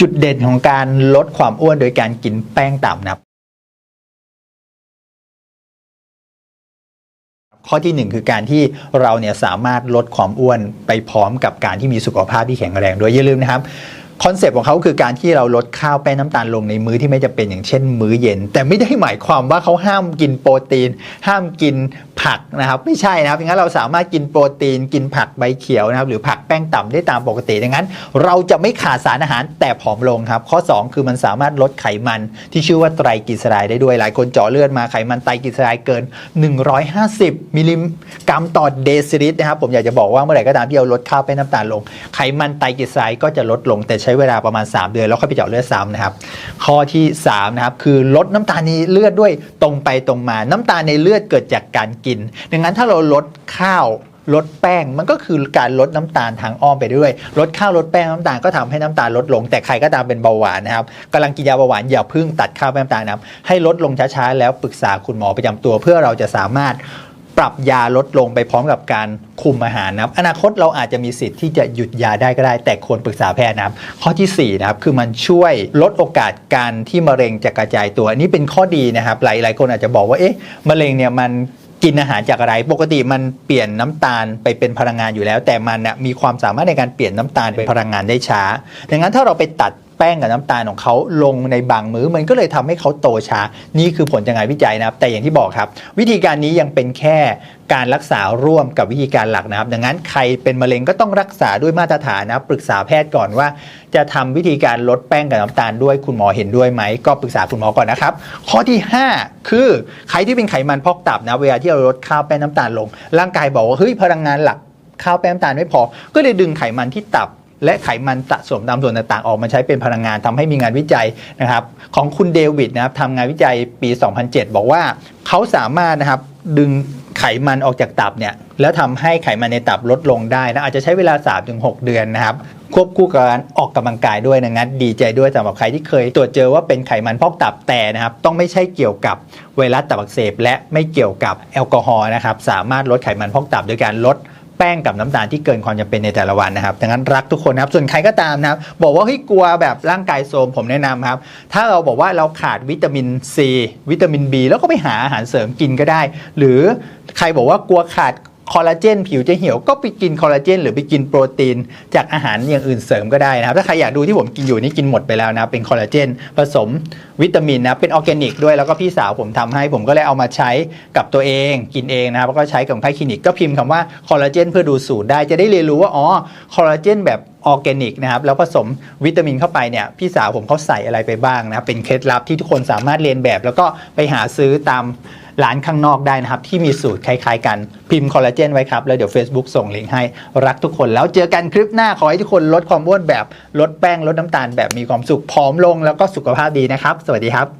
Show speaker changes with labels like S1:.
S1: จุดเด่นของการลดความอ้วนโดยการกินแป้งต่ำนะครับข้อที่หนึ่งคือการที่เราเนี่ยสามารถลดความอ้วนไปพร้อมกับการที่มีสุขภาพที่แข็งแรงด้วยอย่าลืมนะครับคอนเซปต์ของเขาคือการที่เราลดข้าวแป้งน้ำตาลลงในมื้อที่ไม่จะเป็นอย่างเช่น มื้อเย็น แต่ไม่ได้หมายความว่าเขาห้ามกินโปรตีน ห้ามกิน ผักนะครับไม่ใช่นะครับงั้นเราสามารถกินโปรตีนกินผักใบเขียวนะครับหรือผักแป้งต่ำได้ตามปกติดังนั้น เราจะไม่ขาดสารอาหารแต่ผอมลงครับข้อ 2 คือมันสามารถลดไขมันที่ชื่อว่าไตรกลีเซอไรด์ได้ด้วยหลายคนเจาะเลือดมาไขมันไตรกลีเซอไรด์เกิน 150 มิลลิกรัมต่อเดซิลิตรนะครับผมอยากจะบอกว่าเมื่อไหร่ก็ตามที่เราลดข้าวแป้งน้ำตาลลง ไขมันไตรกลีเซอไรด์ก็จะลดลงแต่ใช้เวลาประมาณ 3 เดือนแล้วค่อยไปเจาะเลือดซ้ำนะครับข้อที่3นะครับคือลดน้ำตาลในเลือดด้วยตรงไปตรงมาน้ำตาลในเลือดเกิดจากการกินดังนั้นถ้าเราลดข้าวลดแป้งมันก็คือการลดน้ำตาลทางอ้อมไปด้วย ลดข้าวลดแป้งน้ำตาลก็ทำให้น้ำตาลลดลง แต่ใครก็ตามเป็นเบาหวานนะครับกำลังกินยาเบาหวานอย่าเพิ่งตัดข้าวแป้งน้ำตาลนะให้ลดลงช้าๆแล้วปรึกษาคุณหมอประจำตัว เพื่อเราจะสามารถปรับยาลดลงไปพร้อมกับการคุมอาหารนะครับ อนาคตเราอาจจะมีสิทธิ์ที่จะหยุดยาได้ก็ได้ แต่ควรปรึกษาแพทย์นะครับ ข้อทีสี่4นะครับคือมันช่วยลดโอกาสการที่มะเร็งจะกระจายตัวอันนี้เป็นข้อดีนะครับ หลายๆคนอาจจะบอกว่าเอ๊ะมะเร็งเนี่ยมัน กินอาหารจากอะไร ปกติมันเปลี่ยนน้ำตาลไปเป็นพลังงานอยู่แล้ว แต่มันน่ะมีความสามารถในการเปลี่ยนน้ำตาลเป็นพลังงานได้ช้า ดังนั้นถ้าเราไปตัด แป้งกับน้ำตาลของเขาลงในบางมื้อ มันก็เลยทำให้เขาโตช้า นี่คือผลจากงานวิจัยนะครับ แต่อย่างที่บอกครับ วิธีการนี้ยังเป็นแค่การรักษาร่วมกับวิธีการหลักนะครับ ดังนั้นใครเป็นมะเร็งก็ต้องรักษาด้วยมาตรฐานนะรปรึกษาแพทย์ก่อนว่า จะทำวิธีการลดแป้งกับน้ำตาลด้วยคุณหมอเห็นด้วยไหมก็ปรึกษาคุณหมอก่อนนะครับ ข้อที่ 5 คือใครที่เป็นไขมันพอกตับนะเวลาที่เราลดข้าวแป้งน้ำตาลลง ร่างกายบอกว่าเฮ้ยพลังงานหลักข้าวแป้งน้ำตาลไม่พอ ก็เลยดึงไขมันที่ตับ และไขมันสะสมตามส่วนต่างๆ ออกมาใช้เป็นพลังงานทำให้มีงานวิจัยนะครับ ของคุณเดวิดนะครับทำงานวิจัยปี 2007 บอกว่าเขาสามารถนะครับดึงไขมันออกจากตับเนี่ยแล้วทำให้ไขมันในตับลดลงได้นะอาจจะใช้เวลา 3-6 เดือนนะครับควบคู่กับการออกกำลังกายด้วยนะงั้นดีใจด้วยสำหรับใครที่เคยตรวจเจอว่าเป็นไขมันพอกตับแต่นะครับ ต้องไม่ใช่เกี่ยวกับไวรัสตับอักเสบและไม่เกี่ยวกับแอลกอฮอล์นะครับ สามารถลดไขมันพอกตับโดยการลด แป้งกับน้ำตาลที่เกินความจำเป็นในแต่ละวันนะครับดังนั้นรักทุกคนนะครับส่วนใครก็ตามนะครับบอกว่าเฮ้ยกลัวแบบร่างกายโทรมผมแนะนำครับ ถ้าเราบอกว่าเราขาดวิตามินซีวิตามิน B แล้วก็ไปหาอาหารเสริมกินก็ได้ หรือใครบอกว่ากลัวขาด คอลลาเจนผิวจะเหี่ยวก็ไปกินคอลลาเจนหรือไปกินโปรตีน จากอาหารอย่างอื่นเสริมก็ได้นะครับ ถ้าใครอยากดูที่ผมกินอยู่นี่กินหมดไปแล้วนะเป็นคอลลาเจนผสมวิตามินนะเป็นออร์แกนิกด้วยแล้วก็พี่สาวผมทำให้ผมก็เลยเอามาใช้กับตัวเองกินเองนะครับแล้วก็ใช้กับไข้คลินิกก็พิมพ์คำว่าคอลลาเจนเพื่อดูสูตรได้จะได้เรียนรู้ว่าอ๋อคอลลาเจนแบบออร์แกนิกนะครับแล้วผสมวิตามินเข้าไปเนี่ยพี่สาวผมเขาใส่อะไรไปบ้างนะเป็นเคล็ดลับที่ทุกคนสามารถเรียนแบบ แล้วก็ไปหาซื้อตาม ร้านข้างนอกได้นะครับ ที่มีสูตรคล้ายๆกันพิมพ์คอลลาเจนไว้ครับ แล้วเดี๋ยว Facebook ส่งลิงก์ให้รักทุกคน แล้วเจอกันคลิปหน้าขอให้ทุกคนลดความอ้วนแบบ ลดแป้งลดน้ำตาลแบบมีความสุขผอมลงแล้วก็สุขภาพดีนะครับ สวัสดีครับ